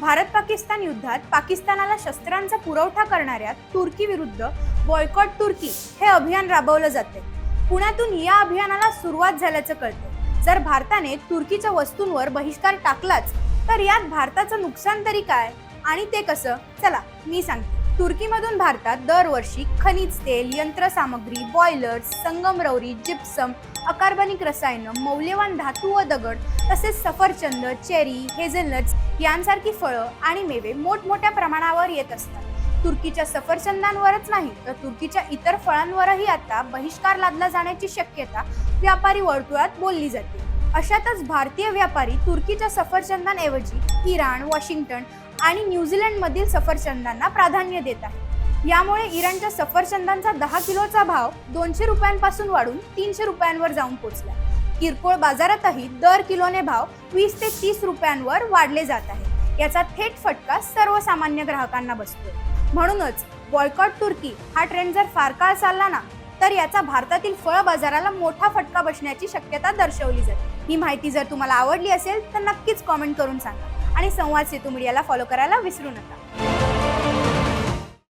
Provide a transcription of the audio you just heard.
भारत पाकिस्तान युद्धात पाकिस्तानाला शस्त्रांचा पुरवठा करणाऱ्या तुर्की विरुद्ध बॉयकॉट तुर्की हे अभियान राबवलं जाते पुण्यातून या अभियानाला सुरुवात झाल्याचं कळतं जर भारताने तुर्कीच्या वस्तूंवर बहिष्कार टाकलाच तर यात भारताचं नुकसान तरी काय? आणि ते कसं? चला मी सांगते. तुर्कीमधून भारतात दरवर्षी खनिज तेल यंत्रसामग्री बॉयलर्स संगमरवरी जिप्सम अकार्बनिक रसायनं मौल्यवान धातू व दगड तसेच सफरचंद चेरी हेझलनट्स यांसारखी फळं आणि मेवे मोठमोठ्या प्रमाणावर येत असतात. तुर्कीच्या सफरचंदांवरच नाही तर तुर्कीच्या इतर फळांवरही आता बहिष्कार लादला जाण्याची शक्यता व्यापारी वर्तुळात बोलली जाते. अशातच भारतीय व्यापारी तुर्कीच्या सफरचंदांऐवजी इराण वॉशिंग्टन आणि न्यूझीलंडमधील सफरचंदांना प्राधान्य देत आहे. यामुळे इराणच्या सफरचंदांचा दहा किलोचा भाव दोनशे रुपयांपासून वाढून तीनशे रुपयांवर जाऊन पोहोचला किरकोळ बाजारातही दर किलोने भाव वीस ते तीस रुपयांवर वाढले जात आहे. याचा थेट फटका सर्वसामान्य ग्राहकांना बसतो म्हणूनच बॉयकॉट तुर्की हा ट्रेंड जर फार काळ चालला ना तर याचा भारतातील फळ बाजाराला मोठा फटका बसण्याची शक्यता दर्शवली जाते. ही माहिती जर तुम्हाला आवडली असेल तर नक्कीच कॉमेंट करून सांगा. आणि संवाद सेतू मीडियाला फॉलो करायला विसरू नका.